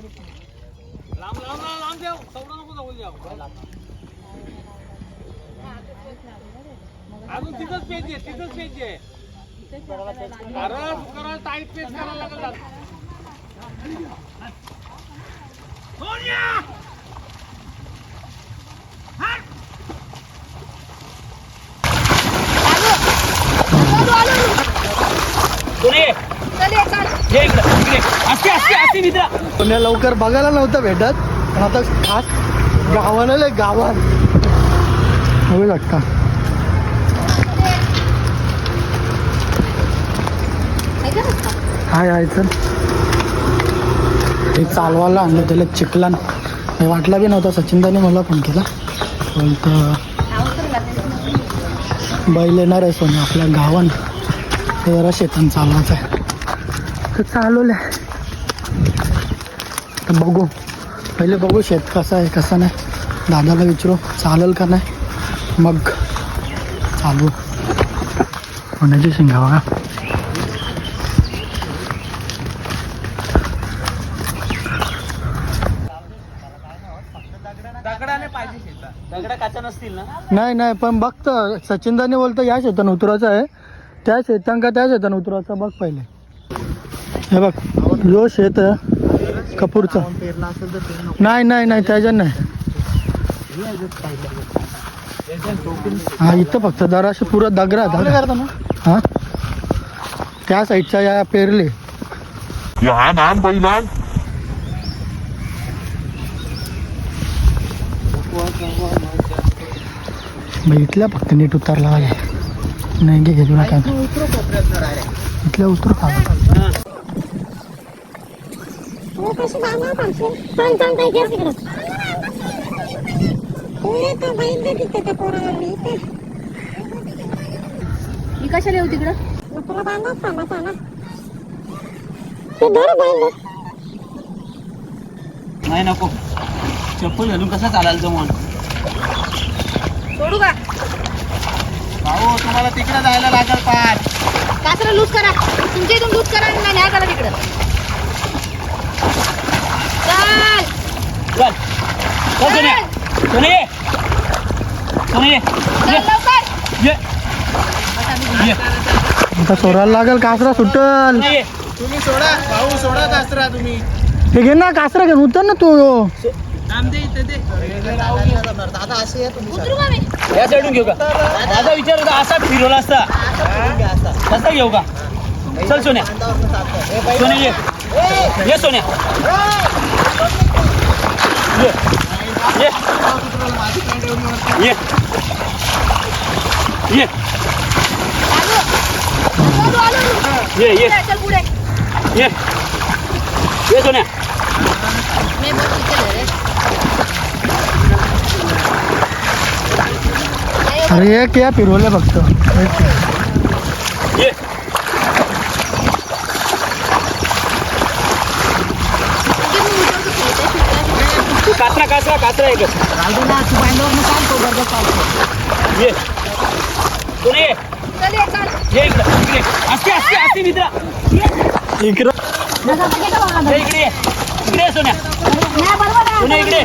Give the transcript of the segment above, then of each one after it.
लांब लांब लांब लांब ठेव नको जाऊ द्या अजून तिथंच पेज आहे तिथंच पेज आहे अरे करायला टाईट पेज करायला लागेल सोनिया! पुण्या लवकर बघायला नव्हतं भेटत पण आता खास गावाला गावात. होऊ शकता. हाय हाय चल. हे चालवायला आणलं त्याला चिखलान. हे वाटला बी नव्हता सचिनदाने मला फोन केला. बोलतं बैल येणार आहे सोने आपल्या गावान. ते जरा शेतान चालवायचं आहे. तर चालवलं आहे तर बघू पहिले बघू शेत कसं आहे कसं नाही दादाला विचारू चालेल का नाही मग चालू होण्याची शिंगा बघा पाहिजे नाही नाही पण बघतं सचिनदाने बोलतं या शेतान उतरायचं आहे. त्या शेतां का त्या शेतान उतरायचं बघ पहिले. हे बघ जो शेत कपूरचा. नाही नाही नाही त्याच्यात नाही. हा इथं फक्त जराशे पुरा दगरा हा? त्या साईडच्या या पेरले. इथल्या फक्त नीट उतरला नाही घे घेऊ नका इथल्या उतरू का? मी कशाला येऊ तिकडं? नाही नको. चप्पल घालून कसा चालायला जमून सोडू का? भाऊ तुम्हाला तिकडे जायला लागेल पार कासरा लूज करा. तुमच्या इथून लूज करा आणि न्या करा तिकडं. चाल. चल. चल. सोनिया सोनी ये. सोनी ये. चल लवकर. ये. ये. आता सोडायला लागेल कासरा सुटल. ये. तुम्ही सोडा. भाऊ सोडा कासरा तुम्ही. हे घे ना कासरा घे उतर ना तू. दादा असे तुम्ही या साईडून घेऊ का? माझा विचार होता असा फिरवला असता. तसा घेऊ का? चल सोन्या सोन्या ये. ये सोन्या ये ये ये ये आलो आलो आलो. ये ये चल पुढे ये ये सोन्या मी बघ चल रे अरे एक या फिरवलं फक्त एक. ये कासरा कासरा कासरा बांधवर ना चालतो ये. चालतो ये चल ये इकडे इकडे. असते असते असते मित्र. इकडं. इकडे इकडे सोन्या. सोन्या इकडे.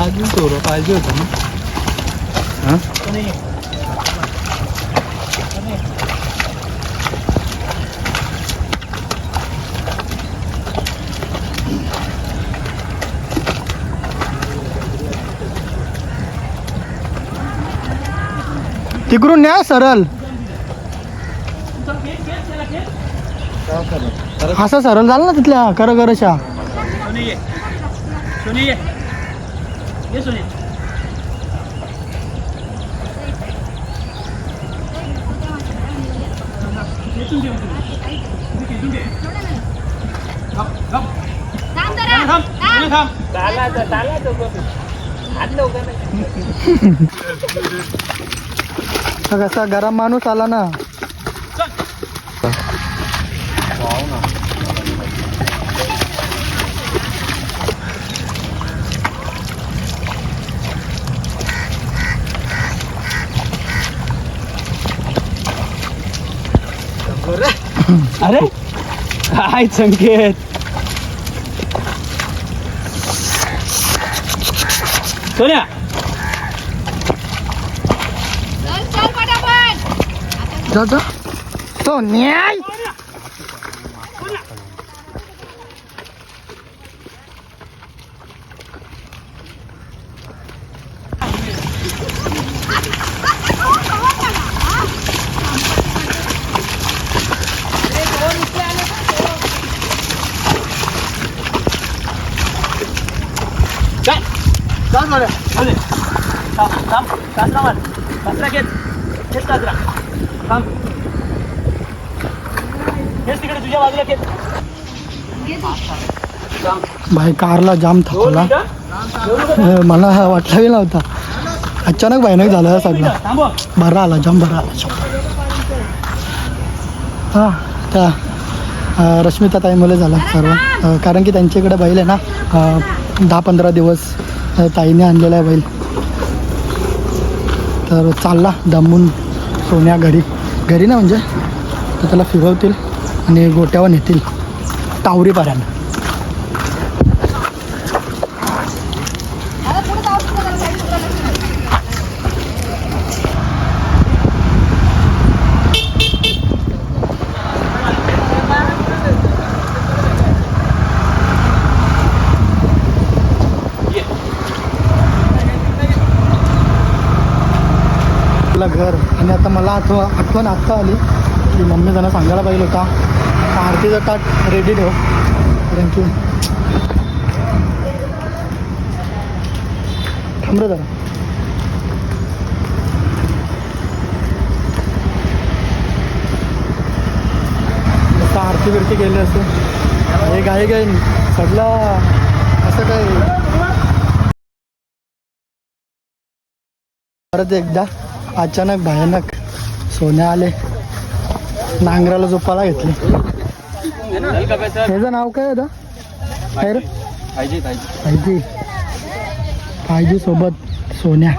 अजून थोडं पाहिजे होतं ना. तिकडून न्या सरळ. असं सरळ झालं ना तिथल्या कर करशा ये सोनी ये ये सोनी थांब जरा। थांब थांब. थांब। कसा गरम माणूस आला ना. अरे काय संकेत सोन्या चल चल पटापट जा जा तो न्याय काय चाल मला चालेल थांब. थांब. कासरा मार कासरा घेत घेत कासरा थांब. हेच तिकडे तुझ्या बाजूला घेत थांब भाई कारला जाम थांबला. मला हा वाटलाही नव्हता. अचानक भयानक झाला सगळा बरा आला जाम बरा आला. हां त्या रश्मिता ताईमुळे झाला. सर्व कारण की त्यांच्याकडे बैल आहे ना दहा पंधरा दिवस ताईने आणलेला आहे बैल. तर चालला दमून सोन्या घरी. घरी ना म्हणजे? तर त्याला फिरवतील आणि गोट्यावर नेतील. टावरी पाऱ्यानं आता पुढे जाऊ शकतो जरा साईड उतरायला. आपलं घर आणि आता मला आठव आठवण आत्ता आली. की मम्मी त्यांना सांगायला पाहिजे होता. आरतीचा ताट रेडी ठेव. कारण की थांब जरा. मस्त आरती बिरती केली असते हे गाई गाई सगळं असं काय? परत एकदा अचानक भयानक सोन्या आले. नांगराला झोपाला घेतले. त्याचं नाव काय आता फायजी फायजी सोबत सोन्या.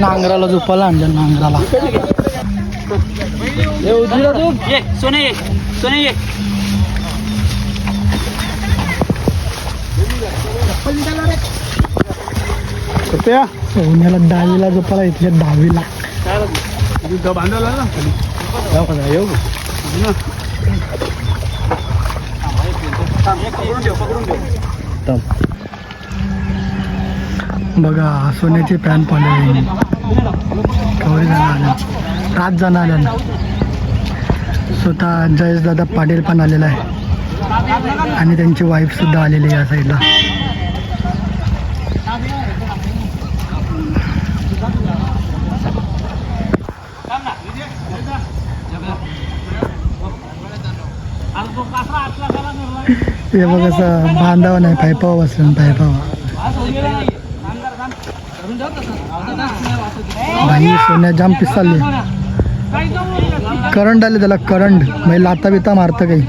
नांगराला झोपाला आणलं नांगराला. सोने सोने सोन्याला दहावीला झोपाला घेतले दहावीला बघा सोन्याची पॅन पाहिले कवडी जण आले रात जण आले स्वतः जयेश दादा पाटील पण आलेला आहे. आणि त्यांची वाईफ सुद्धा आलेली आहे या साईडला हे बघ असं बांधावं नाही पायपाव बसलं पायपावा भाई सोन्या जाम पिसाले करंट आले त्याला करंट. म्हणजे लाता बिता मारतं काही.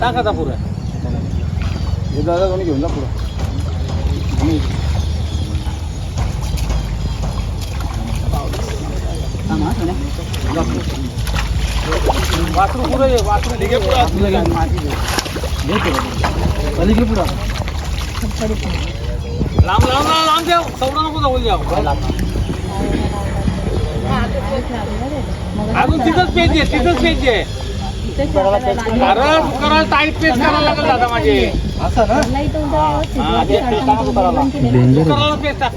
टाकाचा दादा कोणी घेऊन जा पुरा वासरू पुढे ये वासरू घे पुढे घे पुढं. लांब लांब लांब लांब ठेव सवडा नको जाऊ द्या अजून तिथंच पेज आहे तिथंच पेज आहे. अरे करायला टाईट पेज करायला लागेल दादा माझे. टाका तू करायला. पेज टाक.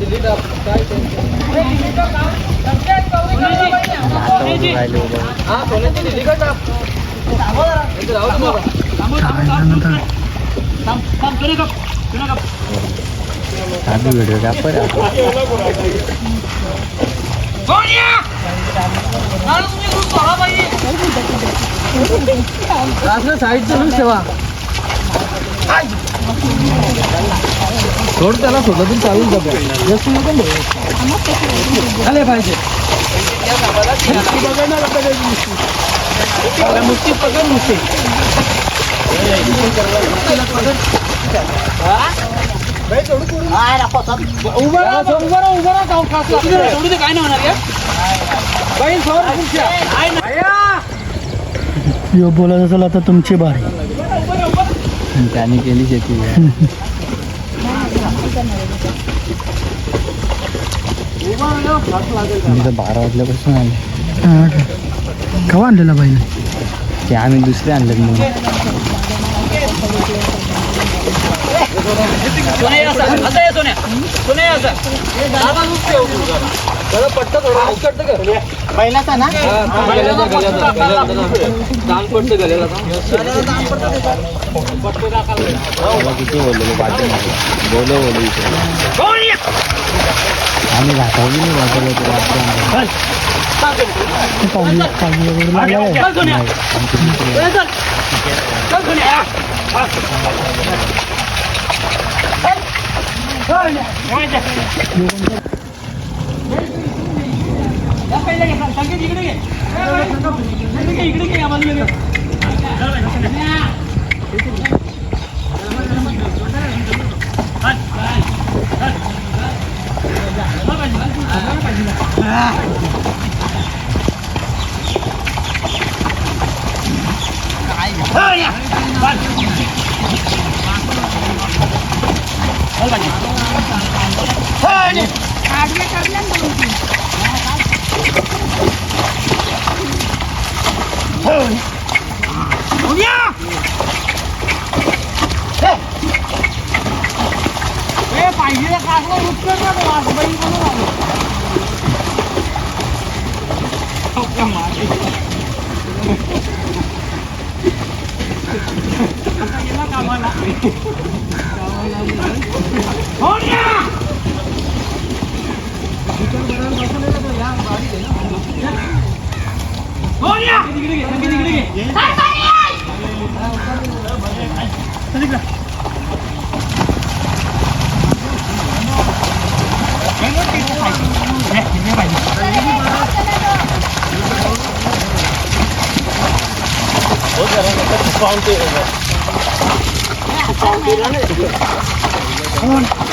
दिली ना. दिली का ताप? संकेत कवरी करायला थांब, थांब, असं साईडचं ठेवा सोड त्याला सोडलं तरी चालून जातो जास्त नको झाले पाहिजे मुस्ती पकड मुस्ती उभा राहा उभा राहा उभा राहा जाऊ खास सोडू दे काय नाही होणार या. बोलत असेल आता तुमची बारी. त्याने केली शेती. बारा वाजल्यापासून आले का? केव्हा आणलेला बाईने ते आम्ही दुसरे आणले मग पहिलाचा ना? किती बोललो बोलो बोलो आम्ही घाटावली नाही còn nhiều còn nhiều lắm đấy Ah! 嗨呀，快！快点！嗨！快点！快点！Come on.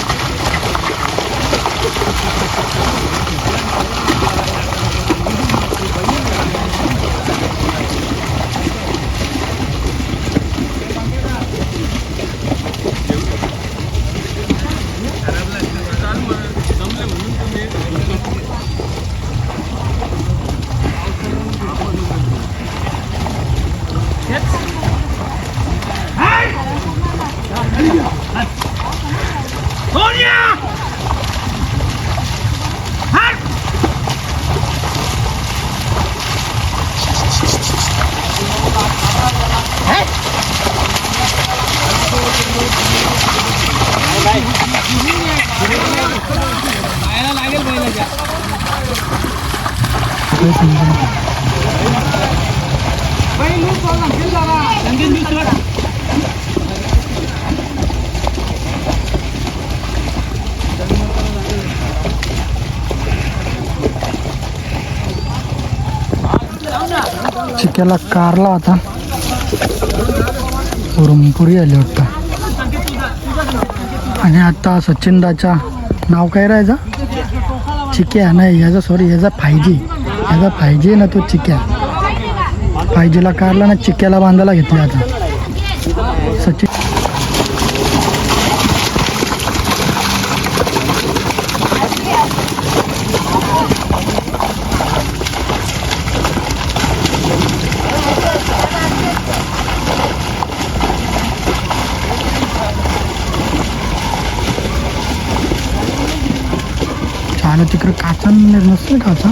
लागला चिक्याला कारला आता पुरमपुरी आली वाटतं. आणि आता सचिनदाच्या नाव काय राहायचं? चिक्या नाही याचा सॉरी याचा फायजी आता पाहिजे ना तो चिक्या. पाहिजेला कारला ना चिक्याला बांधायला घेतला आता. सचिन चालू काचा नसतं काचा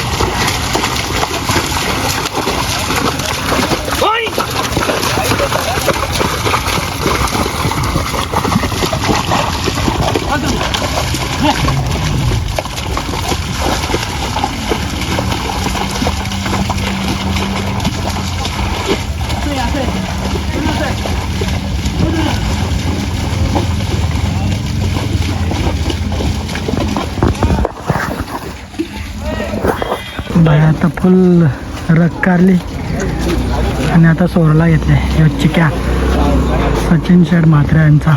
बाया. आता फुल रग काढली. आणि आता सोरला घेतले आहे चिक्या. सचिन शेड मात्र यांचा.